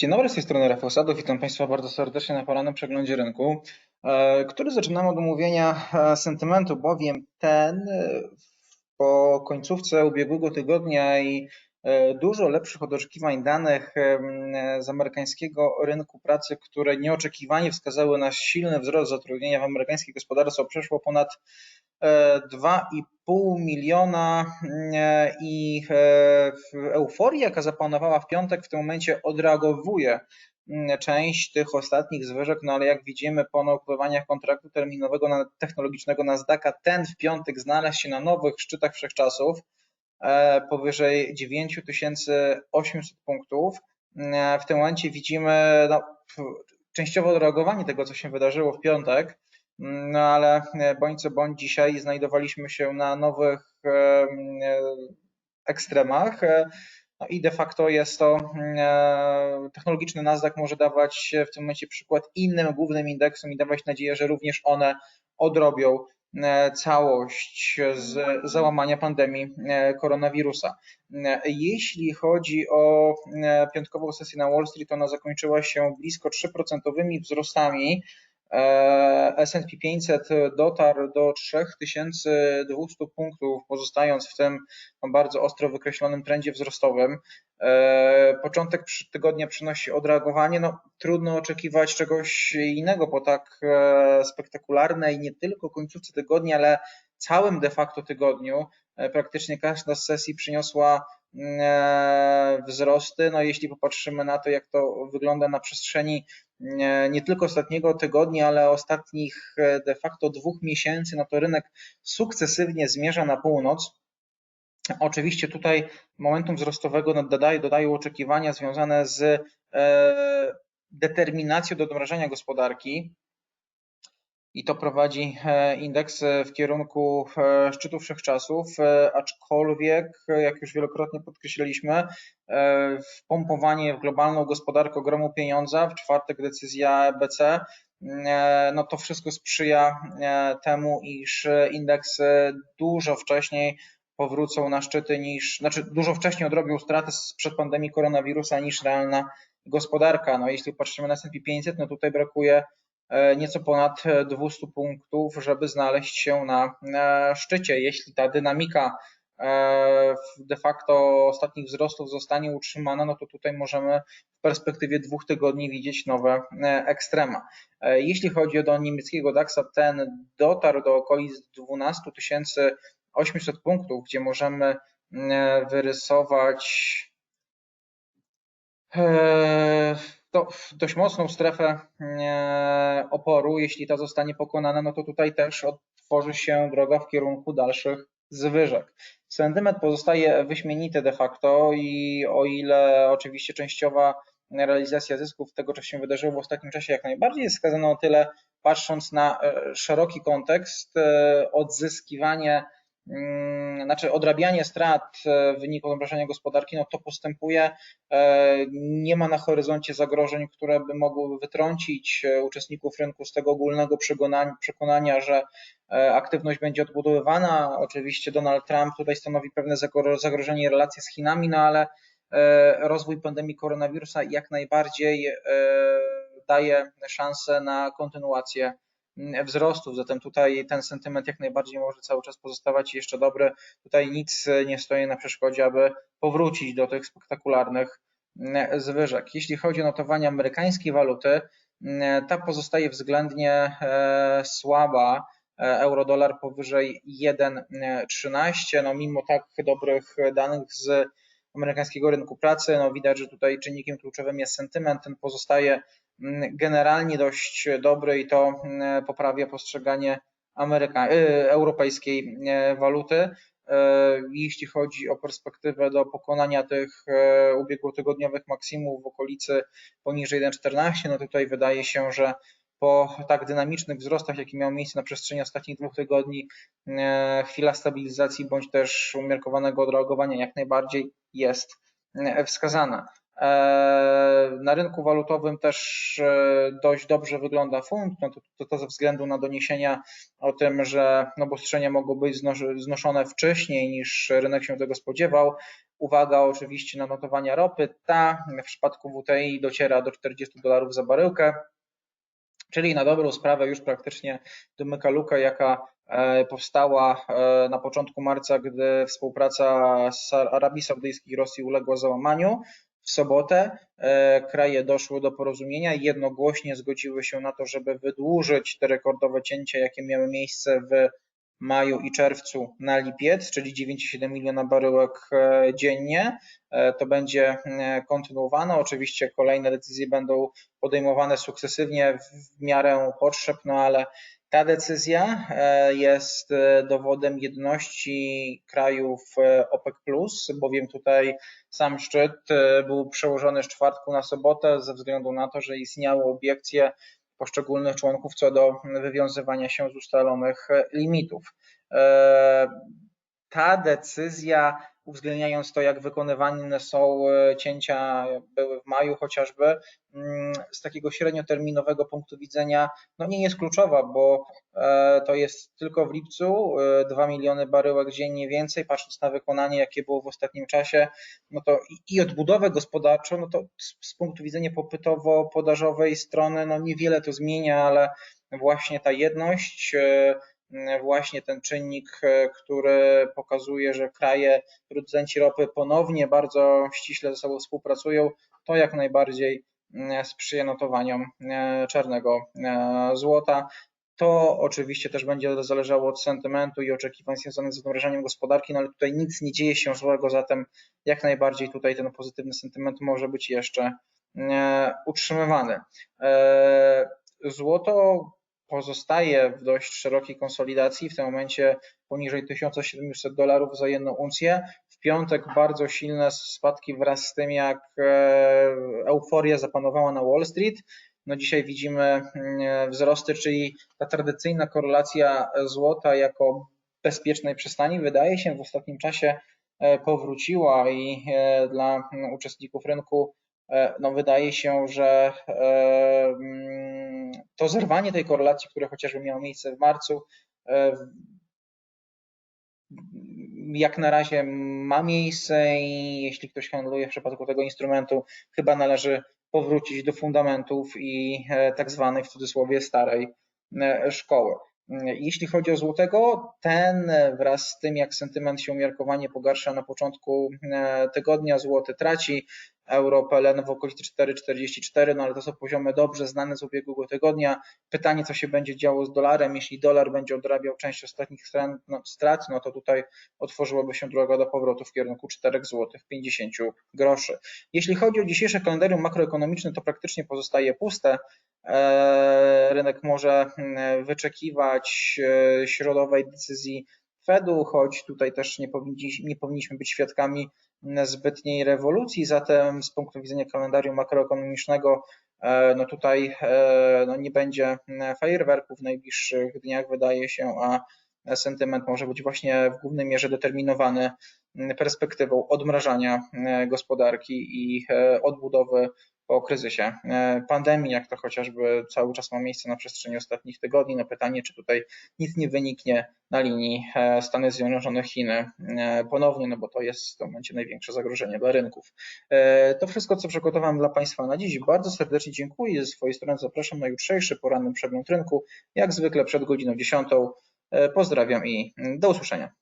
Dzień dobry, z tej strony Rafał Sadów. Witam Państwa bardzo serdecznie na porannym przeglądzie rynku, e, który zaczynamy od omówienia e, sentymentu, bowiem ten e, po końcówce ubiegłego tygodnia i dużo lepszych od oczekiwań danych z amerykańskiego rynku pracy, które nieoczekiwanie wskazały na silny wzrost zatrudnienia w amerykańskiej gospodarce, przeszło ponad 2,5 miliona e, i e, euforia, jaka zapanowała w piątek, w tym momencie odreagowuje mm, część tych ostatnich zwyżek, no ale jak widzimy po naupływaniach kontraktu terminowego technologicznego Nasdaqa, ten w piątek znalazł się na nowych szczytach wszechczasów, e, powyżej 9800 punktów. W tym momencie widzimy no, częściowo odreagowanie tego, co się wydarzyło w piątek, no ale e, bądź co bądź dzisiaj znajdowaliśmy się na nowych e, e, ekstremach. No i de facto jest to technologiczny Nasdaq może dawać w tym momencie przykład innym głównym indeksom i dawać nadzieję, że również one odrobią całość z załamania pandemii koronawirusa. Jeśli chodzi o piątkową sesję na Wall Street, ona zakończyła się blisko 3% wzrostami E, S&P 500 dotarł do 3200 punktów, pozostając w tym bardzo ostro wykreślonym trendzie wzrostowym. E, początek tygodnia przynosi odreagowanie. No, trudno oczekiwać czegoś innego po tak e, spektakularnej nie tylko końcówce tygodnia, ale całym de facto tygodniu. Praktycznie każda z sesji przyniosła wzrosty. No, jeśli popatrzymy na to, jak to wygląda na przestrzeni nie tylko ostatniego tygodnia, ale ostatnich e, de facto dwóch miesięcy, no to rynek sukcesywnie zmierza na północ. Oczywiście tutaj momentum wzrostowego dodają, dodają oczekiwania związane z e, determinacją do odmrażania gospodarki i to prowadzi e, indeks w kierunku szczytu wszechczasów, aczkolwiek, jak już wielokrotnie podkreśliliśmy, wpompowanie w globalną gospodarkę ogromu pieniądza, w czwartek decyzja EBC, no to wszystko sprzyja temu, iż indeksy dużo wcześniej powrócą na szczyty niż, znaczy dużo wcześniej odrobią straty sprzed pandemii koronawirusa niż realna gospodarka. No jeśli patrzymy na S&P 500, no tutaj brakuje E, nieco ponad 200 punktów, żeby znaleźć się na szczycie. Jeśli ta dynamika e, de facto ostatnich wzrostów zostanie utrzymana, no to tutaj możemy w perspektywie dwóch tygodni widzieć nowe e, ekstrema. Jeśli chodzi o niemieckiego DAXa, ten dotarł do okolic 12 800 punktów, gdzie możemy wyrysować to dość mocną strefę e, oporu. Jeśli ta zostanie pokonana, no to tutaj też otworzy się droga w kierunku dalszych zwyżek. Sentyment pozostaje wyśmienity de facto i o ile oczywiście częściowa realizacja zysków tego, co się wydarzyło w ostatnim czasie, jak najbardziej jest skazana o tyle, patrząc na e, szeroki kontekst, e, odzyskiwanie znaczy odrabianie strat e, w wyniku zamrażania gospodarki, no to postępuje. E, nie ma na horyzoncie zagrożeń, które by mogły wytrącić e, uczestników rynku z tego ogólnego przekonania, że aktywność będzie odbudowywana. Oczywiście Donald Trump tutaj stanowi pewne zagrożenie relacji z Chinami, no ale rozwój pandemii koronawirusa jak najbardziej daje szansę na kontynuację wzrostów, zatem tutaj ten sentyment jak najbardziej może cały czas pozostawać jeszcze dobry. Tutaj nic nie stoi na przeszkodzie, aby powrócić do tych spektakularnych zwyżek. Jeśli chodzi o notowanie amerykańskiej waluty, ta pozostaje względnie e, słaba. E, euro-dolar powyżej 1,13. No mimo tak dobrych danych z amerykańskiego rynku pracy, no widać, że tutaj czynnikiem kluczowym jest sentyment, ten pozostaje Mm, generalnie dość dobry i to mm, poprawia postrzeganie Ameryka, y, europejskiej y, waluty. Y, jeśli chodzi o perspektywę do pokonania tych ubiegłotygodniowych maksimów w okolicy poniżej 1,14, no tutaj wydaje się, że po tak dynamicznych wzrostach, jakie miały miejsce na przestrzeni ostatnich dwóch tygodni, chwila stabilizacji bądź też umiarkowanego odreagowania jak najbardziej jest wskazana. E, na rynku walutowym też e, dość dobrze wygląda funt, no to, to, to ze względu na doniesienia o tym, że obostrzenia mogą być znoszone wcześniej niż rynek się tego spodziewał. Uwaga oczywiście na notowania ropy. Ta w przypadku WTI dociera do 40 dolarów za baryłkę, czyli na dobrą sprawę już praktycznie domyka luka, jaka e, powstała na początku marca, gdy współpraca z Arabii Saudyjskiej i Rosji uległa załamaniu. Sobotę e, kraje doszły do porozumienia i jednogłośnie zgodziły się na to, żeby wydłużyć te rekordowe cięcia, jakie miały miejsce w maju i czerwcu na lipiec, czyli 9,7 miliona baryłek e, dziennie. E, to będzie kontynuowane. Oczywiście kolejne decyzje będą podejmowane sukcesywnie w miarę potrzeb, no ale ta decyzja jest dowodem jedności krajów OPEC, bowiem tutaj sam szczyt e, był przełożony z czwartku na sobotę ze względu na to, że istniały obiekcje poszczególnych członków co do wywiązywania się z ustalonych limitów. Ta decyzja uwzględniając to, jak wykonywane są e, cięcia, były w maju chociażby, mm, z takiego średnioterminowego punktu widzenia, no nie jest kluczowa, bo e, to jest tylko w lipcu 2 e, miliony baryłek dziennie więcej, patrząc na wykonanie, jakie było w ostatnim czasie, no to i odbudowę gospodarczą, no to z punktu widzenia popytowo-podażowej strony, no niewiele to zmienia, ale właśnie ta jedność, właśnie ten czynnik, e, który pokazuje, że kraje, producenci ropy ponownie bardzo ściśle ze sobą współpracują, to jak najbardziej mm, sprzyja notowaniom e, czarnego e, złota. To oczywiście też będzie zależało od sentymentu i oczekiwań związanych z odmrażaniem gospodarki, no ale tutaj nic nie dzieje się złego, zatem jak najbardziej tutaj ten pozytywny sentyment może być jeszcze utrzymywany. Złoto pozostaje w dość szerokiej konsolidacji, w tym momencie poniżej 1700 dolarów za jedną uncję. W piątek bardzo silne spadki wraz z tym, jak e, euforia zapanowała na Wall Street. No dzisiaj widzimy mm, wzrosty, czyli ta tradycyjna korelacja złota jako bezpiecznej przystani wydaje się w ostatnim czasie e, powróciła i e, dla uczestników rynku no wydaje się, że mm, to zerwanie tej korelacji, które chociażby miało miejsce w marcu, e, jak na razie ma miejsce i jeśli ktoś handluje w przypadku tego instrumentu, chyba należy powrócić do fundamentów i e, tak zwanej w cudzysłowie starej e, szkoły. Jeśli chodzi o złotego, ten wraz z tym, jak sentyment się umiarkowanie pogarsza na początku tygodnia, złoty traci euro PLN w okolicy 4,44, no ale to są poziomy dobrze znane z ubiegłego tygodnia. Pytanie, co się będzie działo z dolarem. Jeśli dolar będzie odrabiał część ostatnich no, strat, no to tutaj otworzyłoby się droga do powrotu w kierunku 4 zł 50 groszy. Jeśli chodzi o dzisiejsze kalendarium makroekonomiczne, to praktycznie pozostaje puste. E, rynek może mm, wyczekiwać e, środowej decyzji Fedu, choć tutaj też nie, powinniśmy, nie powinniśmy być świadkami zbytniej rewolucji, zatem z punktu widzenia kalendarium makroekonomicznego e, no tutaj e, no nie będzie fajerwerków w najbliższych dniach, wydaje się, a sentyment może być właśnie w głównej mierze determinowany perspektywą odmrażania gospodarki i e, odbudowy po kryzysie e, pandemii, jak to chociażby cały czas ma miejsce na przestrzeni ostatnich tygodni. Na pytanie, czy tutaj nic nie wyniknie na linii e, Stany Zjednoczone Chiny e, ponownie, no bo to jest w tym momencie największe zagrożenie dla rynków. To wszystko, co przygotowałem dla Państwa na dziś. Bardzo serdecznie dziękuję. Ze swojej strony zapraszam na jutrzejszy poranny przegląd rynku, jak zwykle przed godziną 10. Pozdrawiam i do usłyszenia.